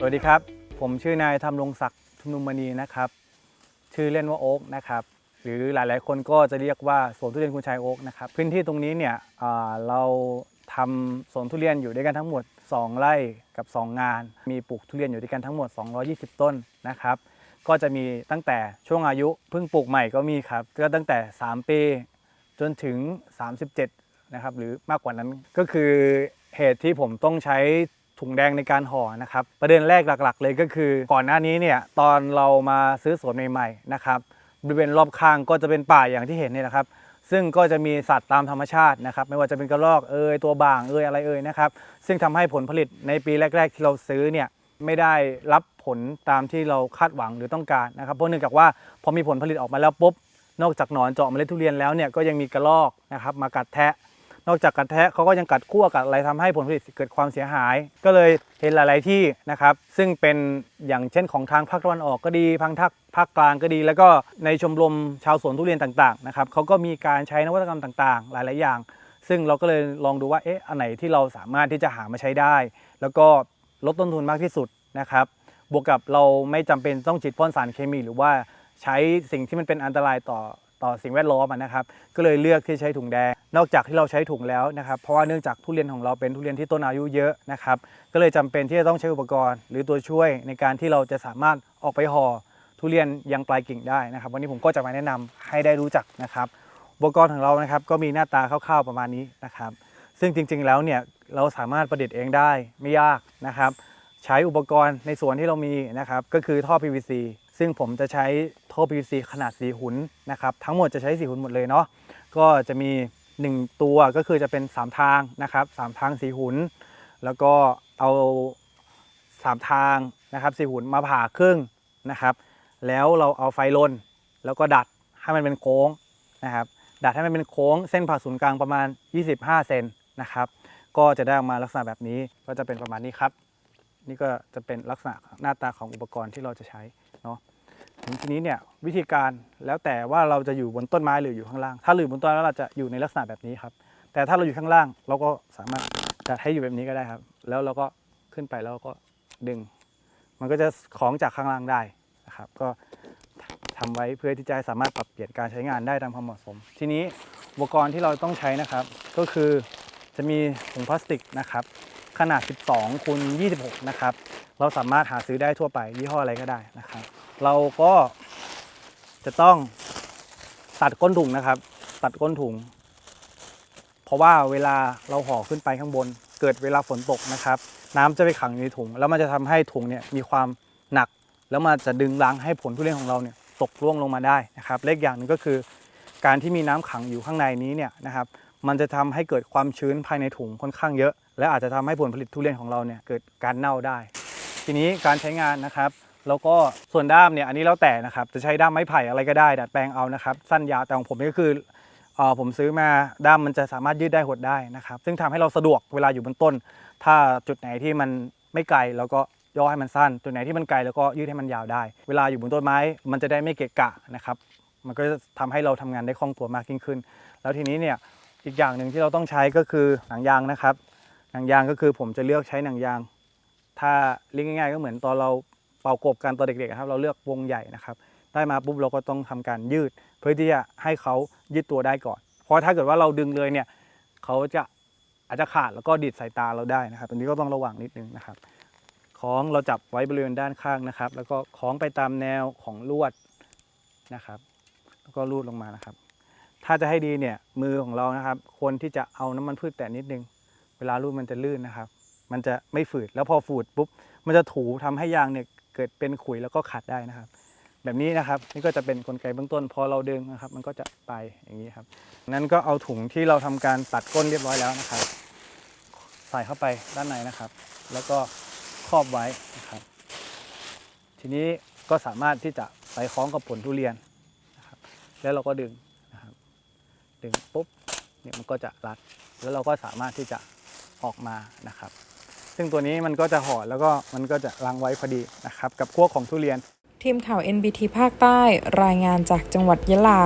สวัสดีครับ ผมชื่อนายธรรมรงศักดิ์ชุมนุมมณีนะครับ ชื่อเล่นว่าโอ๊กนะครับ หรือหลายๆ คนก็จะเรียกว่าสวนทุเรียนคุณชายโอ๊กนะครับ พื้นที่ตรงนี้เนี่ยเราทำสวนทุเรียนอยู่ด้วยกันทั้งหมด 2 ไร่กับ 2 งาน มีปลูกทุเรียนอยู่ด้วยกันทั้งหมด 220 ต้นนะครับ ก็จะมีตั้งแต่ช่วงอายุเพิ่งปลูกใหม่ก็มีครับ ก็ตั้งแต่ 3 ปีจนถึง 37 นะครับ หรือมากกว่านั้นก็คือเหตุที่ผมต้องใช้ ถุงแดงในการห่อนะครับ ประเด็นแรกหลัก ๆ เลยก็คือ ก่อนหน้านี้เนี่ยตอนเรามาซื้อสวนใหม่ๆนะครับบริเวณรอบข้างก็จะเป็นป่าอย่างที่เห็นเนี่ยนะครับ ซึ่งก็จะมีสัตว์ตามธรรมชาตินะครับ ไม่ว่าจะเป็นกระรอกเอยตัวบ่างเอยอะไรเอยนะครับ ซึ่งทำให้ผลผลิตในปีแรก ๆ ที่เราซื้อเนี่ยไม่ได้รับผลตามที่เราคาดหวังหรือต้องการนะครับ เพราะเนื่องจากว่าพอมีผลผลิตออกมาแล้วปุ๊บนอกจากหนอนเจาะเมล็ดทุเรียนแล้วเนี่ยก็ยังมีกระรอกนะครับมากัดแทะ นอกจากกัดแทะเขาก็ยังกัดคั่วกัดอะไรทำให้ผลผลิตเกิดความเสียหาย ก็เลยเห็นหลาย ๆที่นะครับ ซึ่งเป็นอย่างเช่นของทางภาคตะวันออกก็ดีทางภาคภาคกลางก็ดี แล้วก็ในชมรมชาวสวนทุเรียนต่าง ๆ นะครับเขาก็มีการใช้นวัตกรรมต่าง ๆ หลาย ๆ อย่าง ซึ่งเราก็เลยลองดูว่าเอ๊ะอันไหนที่เราสามารถที่จะหามาใช้ได้ แล้วก็ลดต้นทุนมากที่สุดนะครับบวกกับเราไม่จำเป็นต้องฉีดพ่นสารเคมี หรือว่าใช้สิ่งที่มันเป็นอันตรายต่อ ต่อสิ่งแวดล้อมนะครับ ก็เลยเลือกที่ใช้ถุงแดง นอกจากที่เราใช้ถุงแล้วนะครับเพราะว่าเนื่องจากทุเรียนของเราเป็นทุเรียนที่ต้นอายุเยอะนะครับ ก็เลยจำเป็นที่จะต้องใช้อุปกรณ์ หรือตัวช่วยในการที่เราจะสามารถออกไปห่อทุเรียนยังปลายกิ่งได้นะครับ วันนี้ผมก็จะมาแนะนำให้ได้รู้จักนะครับอุปกรณ์ของเรานะครับก็มีหน้าตาคร่าวๆประมาณนี้นะครับ ซึ่งจริงๆแล้วเนี่ยเราสามารถประดิษฐ์เองได้ไม่ยากนะครับ ใช้อุปกรณ์ในส่วนที่เรามีนะครับก็คือท่อ PVC ซึ่งผมจะใช้ท่อ PVC ขนาดสีหุนนะครับทั้งหมดจะใช้สีหุนหมดเลยเนาะก็จะมี 1 ตัวก็คือจะเป็น 3 ทางนะครับ3ทางสีหุนแล้วก็เอา3ทางนะครับสีหุนมาผ่าครึ่งนะครับ แล้วเราเอาไฟลน แล้วก็ดัดให้มันเป็นโค้งนะครับดัดให้มันเป็นโค้งเส้นผ่าศูนย์กลางประมาณ 25 เซนนะครับ ก็จะได้ออกมาลักษณะแบบนี้ก็จะเป็นประมาณนี้ครับ นี่ก็จะเป็นลักษณะหน้าตาของอุปกรณ์ที่เราจะใช้เนาะถึงทีนี้เนี่ยวิธีการแล้วแต่ว่าเราจะอยู่บนต้นไม้หรืออยู่ข้างล่าง ถ้าอยู่บนต้นไม้แล้วเราจะอยู่ในลักษณะแบบนี้ครับ แต่ถ้าเราอยู่ข้างล่างเราก็สามารถจัดให้อยู่แบบนี้ก็ได้ครับ แล้วเราก็ขึ้นไปแล้วก็ดึง มันก็จะของจากข้างล่างได้นะครับ ก็ทำไว้เพื่อที่จะสามารถปรับเปลี่ยนการใช้งานได้ตามความเหมาะสม ทีนี้อุปกรณ์ที่เราต้องใช้นะครับ ก็คือจะมีถุงพลาสติกนะครับ ขนาด 12คูณ26 นะครับ เราสามารถหาซื้อได้ทั่วไปยี่ห้ออะไรก็ได้นะครับ เราก็จะต้องตัดก้นถุงนะครับ ตัดก้นถุง เพราะว่าเวลาเราห่อขึ้นไปข้างบน เกิดเวลาฝนตกนะครับ น้ำจะไปขังอยู่ในถุง แล้วมันจะทำให้ถุงเนี่ยมีความหนัก แล้วมันจะดึงล้างให้ผลทุเรียนของเราเนี่ยตกร่วงลงมาได้นะครับเลขอย่างหนึ่งก็คือ การที่มีน้ำขังอยู่ข้างในนี้เนี่ยนะครับ มันจะทำให้เกิดความชื้นภายในถุงค่อนข้างเยอะ และอาจจะทำให้ผลผลิตทุเรียนของเราเนี่ยเกิดการเน่าได้ ทีนี้การใช้งานนะครับแล้วก็ส่วนด้ามเนี่ยอันนี้แล้วแต่นะครับจะใช้ด้ามไม้ไผ่อะไรก็ได้ดัดแปลงเอานะครับ สั้นยาวแต่ของผมนี่ก็คือเออผมซื้อมาด้ามมันจะสามารถยืดได้หดได้นะครับ ซึ่งทำให้เราสะดวกเวลาอยู่บนต้น ถ้าจุดไหนที่มันไม่ไกลเราก็ย่อให้มันสั้น จุดไหนที่มันไกลแล้วก็ยืดให้มันยาวได้ เวลาอยู่บนต้นไม้ มันจะได้ไม่เกะกะนะครับ มันก็จะทำให้เราทำงานได้คล่องตัวมากยิ่งขึ้น แล้วทีนี้เนี่ยอีกอย่างหนึ่งที่เราต้องใช้ก็คือหนังยางนะครับ นังยางก็คือผมจะเลือกใช้หนังยาง ถ้าเรียกง่าย ๆ ก็เหมือนตอนเราเป่ากบกันตอนเด็กๆครับเราเลือกวงใหญ่นะครับ ได้มาปุ๊บเราก็ต้องทำการยืด เพื่อที่จะให้เขายืดตัวได้ก่อน เพราะถ้าเกิดว่าเราดึงเลยเนี่ยเขาจะอาจจะขาดแล้วก็ดีดสายตาเราได้นะครับ อันนี้ก็ต้องระวังนิดนึงนะครับคล้องเราจับไว้บริเวณด้านข้างนะครับ แล้วก็คล้องไปตามแนวของลวดนะครับ แล้วก็ลูดลงมานะครับ ถ้าจะให้ดีเนี่ยมือของเรานะครับ ควรที่จะเอาน้ำมันพืชแตะนิดนึง เวลาลูดมันจะลื่นนะครับ มันจะไม่ฝืดแล้วพอฝืดปุ๊บมันจะถูทำให้ยางเนี่ยเกิดเป็นขุยแล้วก็ขัดได้นะครับ แบบนี้นะครับนี่ก็จะเป็นกลไกเบื้องต้น พอเราดึงนะครับ มันก็จะไปอย่างนี้ครับนั้นก็เอาถุงที่เราทำการตัดก้นเรียบร้อยแล้วนะครับ ใส่เข้าไปด้านในนะครับ แล้วก็ครอบไว้นะครับ ทีนี้ก็สามารถที่จะไปคล้องกับผลทุเรียนนะครับ แล้วเราก็ดึงนะครับ ดึงปุ๊บเนี่ยมันก็จะรัด แล้วเราก็สามารถที่จะ ออกมานะครับ ซึ่งตัวนี้มันก็จะห่อแล้วก็มันก็จะรังไว้พอดีนะครับ กับขั้วของทุเรียน ทีมข่าว NBT ภาคใต้รายงานจากจังหวัดยะลา